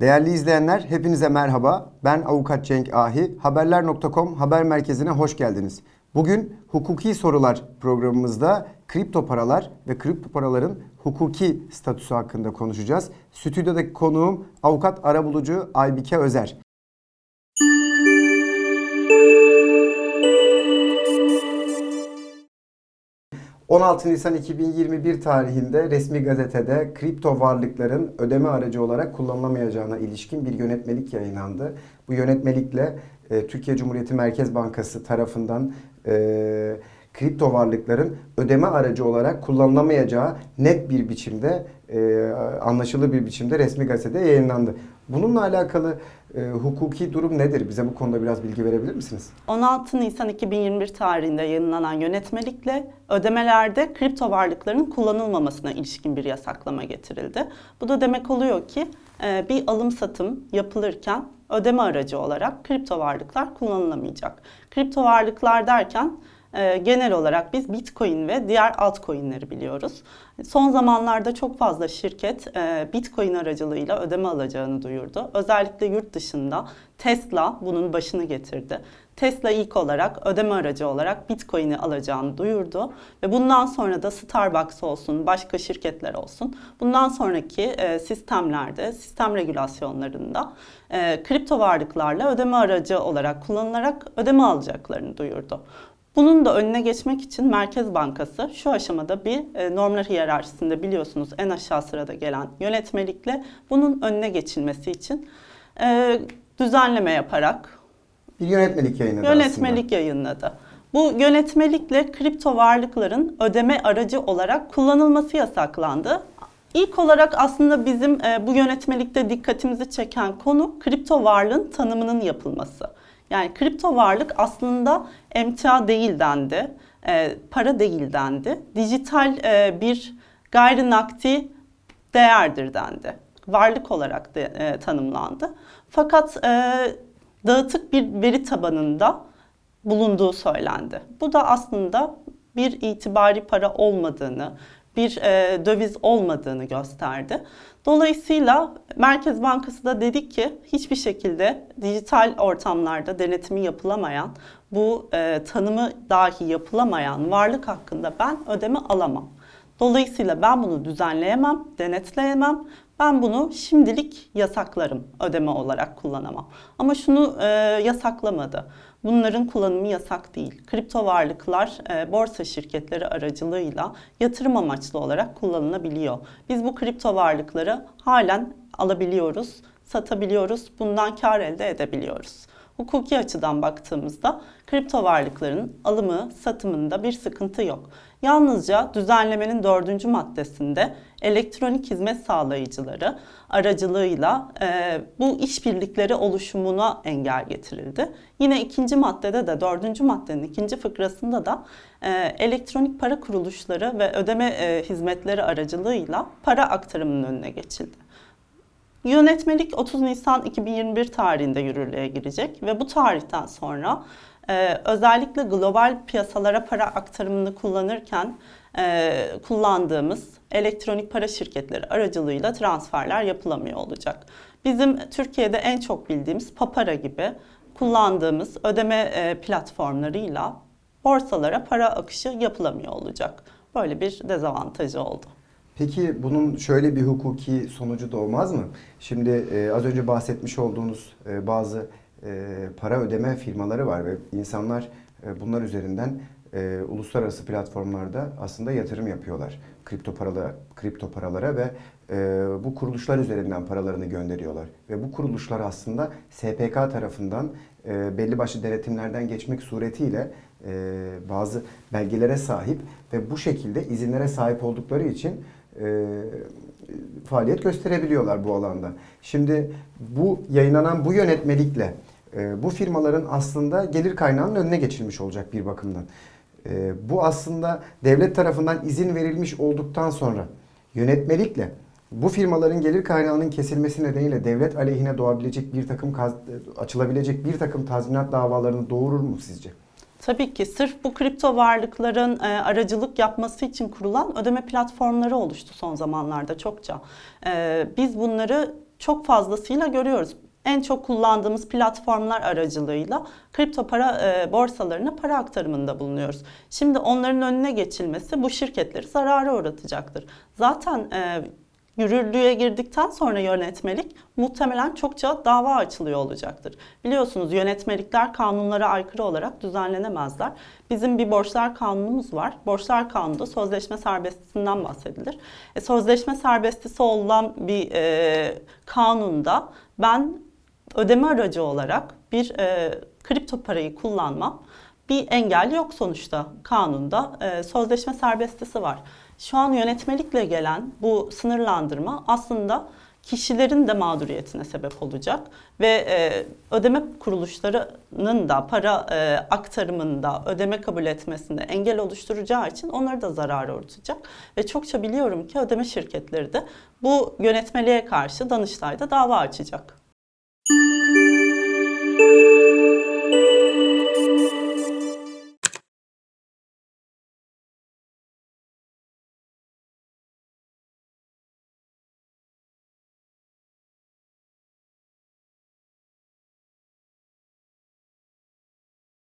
Değerli izleyenler, hepinize merhaba. Ben Avukat Cenk Ahi. Haberler.com haber merkezine hoş geldiniz. Bugün Hukuki Sorular programımızda kripto paralar ve kripto paraların hukuki statüsü hakkında konuşacağız. Stüdyodaki konuğum avukat arabulucu Aybike Özer. 16 Nisan 2021 tarihinde resmi gazetede kripto varlıkların ödeme aracı olarak kullanılamayacağına ilişkin bir yönetmelik yayınlandı. Bu yönetmelikle e, Türkiye Cumhuriyeti Merkez Bankası tarafından e, kripto varlıkların ödeme aracı olarak kullanılamayacağı net bir biçimde, e, anlaşılır bir biçimde resmi gazetede yayınlandı. Bununla alakalı e, hukuki durum nedir? Bize bu konuda biraz bilgi verebilir misiniz? 16 Nisan 2021 tarihinde yayınlanan yönetmelikle ödemelerde kripto varlıkların kullanılmamasına ilişkin bir yasaklama getirildi. Bu da demek oluyor ki e, bir alım satım yapılırken ödeme aracı olarak kripto varlıklar kullanılamayacak. Kripto varlıklar derken e, genel olarak biz Bitcoin ve diğer altcoin'leri biliyoruz. Son zamanlarda çok fazla şirket e, Bitcoin aracılığıyla ödeme alacağını duyurdu. Özellikle yurt dışında Tesla bunun başını getirdi. Tesla ilk olarak ödeme aracı olarak Bitcoin'i alacağını duyurdu ve bundan sonra da Starbucks olsun, başka şirketler olsun bundan sonraki e, sistemlerde, sistem regülasyonlarında e, kripto varlıklarla ödeme aracı olarak kullanılarak ödeme alacaklarını duyurdu. Bunun da önüne geçmek için Merkez Bankası şu aşamada bir e, normlar hiyerarşisinde biliyorsunuz en aşağı sırada gelen yönetmelikle bunun önüne geçilmesi için e, düzenleme yaparak Bir yönetmelik yayınladı yönetmelik aslında. yayınladı. Bu yönetmelikle kripto varlıkların ödeme aracı olarak kullanılması yasaklandı. İlk olarak aslında bizim e, bu yönetmelikte dikkatimizi çeken konu kripto varlığın tanımının yapılması. Yani kripto varlık aslında emtia değil dendi, e, para değil dendi. Dijital e, bir gayri nakdi değerdir dendi. Varlık olarak de, e, tanımlandı. Fakat e, dağıtık bir veri tabanında bulunduğu söylendi. Bu da aslında bir itibari para olmadığını, bir e, döviz olmadığını gösterdi. Dolayısıyla Merkez Bankası da dedi ki hiçbir şekilde dijital ortamlarda denetimi yapılamayan, bu e, tanımı dahi yapılamayan varlık hakkında ben ödeme alamam. Dolayısıyla ben bunu düzenleyemem, denetleyemem. Ben bunu şimdilik yasaklarım ödeme olarak kullanamam. Ama şunu e, yasaklamadı. Bunların kullanımı yasak değil. Kripto varlıklar e, borsa şirketleri aracılığıyla yatırım amaçlı olarak kullanılabiliyor. Biz bu kripto varlıkları halen alabiliyoruz, satabiliyoruz, bundan kar elde edebiliyoruz. Hukuki açıdan baktığımızda kripto varlıkların alımı, satımında bir sıkıntı yok. Yalnızca düzenlemenin dördüncü maddesinde elektronik hizmet sağlayıcıları aracılığıyla e, bu işbirlikleri oluşumuna engel getirildi. Yine ikinci maddede de dördüncü maddenin ikinci fıkrasında da e, elektronik para kuruluşları ve ödeme e, hizmetleri aracılığıyla para aktarımının önüne geçildi. Yönetmelik 30 Nisan 2021 tarihinde yürürlüğe girecek ve bu tarihten sonra e, özellikle global piyasalara para aktarımını kullanırken e, kullandığımız elektronik para şirketleri aracılığıyla transferler yapılamıyor olacak. Bizim Türkiye'de en çok bildiğimiz Papara gibi kullandığımız ödeme e, platformlarıyla borsalara para akışı yapılamıyor olacak. Böyle bir dezavantajı oldu. Peki bunun şöyle bir hukuki sonucu da olmaz mı? Şimdi e, az önce bahsetmiş olduğunuz e, bazı e, para ödeme firmaları var ve insanlar e, bunlar üzerinden e, uluslararası platformlarda aslında yatırım yapıyorlar. Kripto paralara, kripto paralara ve e, bu kuruluşlar üzerinden paralarını gönderiyorlar. Ve bu kuruluşlar aslında SPK tarafından e, belli başlı denetimlerden geçmek suretiyle e, bazı belgelere sahip ve bu şekilde izinlere sahip oldukları için e, faaliyet gösterebiliyorlar bu alanda. Şimdi bu yayınlanan bu yönetmelikle e, bu firmaların aslında gelir kaynağının önüne geçilmiş olacak bir bakımdan. E, bu aslında devlet tarafından izin verilmiş olduktan sonra yönetmelikle bu firmaların gelir kaynağının kesilmesi nedeniyle devlet aleyhine doğabilecek bir takım kaz- açılabilecek bir takım tazminat davalarını doğurur mu sizce? Tabii ki sırf bu kripto varlıkların e, aracılık yapması için kurulan ödeme platformları oluştu son zamanlarda çokça. E, biz bunları çok fazlasıyla görüyoruz. En çok kullandığımız platformlar aracılığıyla kripto para e, borsalarına para aktarımında bulunuyoruz. Şimdi onların önüne geçilmesi bu şirketleri zarara uğratacaktır. Zaten e, yürürlüğe girdikten sonra yönetmelik muhtemelen çokça dava açılıyor olacaktır. Biliyorsunuz yönetmelikler kanunlara aykırı olarak düzenlenemezler. Bizim bir borçlar kanunumuz var. Borçlar kanununda sözleşme serbestisinden bahsedilir. E, sözleşme serbestisi olan bir e, kanunda ben ödeme aracı olarak bir e, kripto parayı kullanmam bir engel yok sonuçta kanunda e, sözleşme serbestisi var. Şu an yönetmelikle gelen bu sınırlandırma aslında kişilerin de mağduriyetine sebep olacak ve e, ödeme kuruluşlarının da para e, aktarımında ödeme kabul etmesinde engel oluşturacağı için onları da zarara uğratacak ve çokça biliyorum ki ödeme şirketleri de bu yönetmeliğe karşı Danıştay'da dava açacak.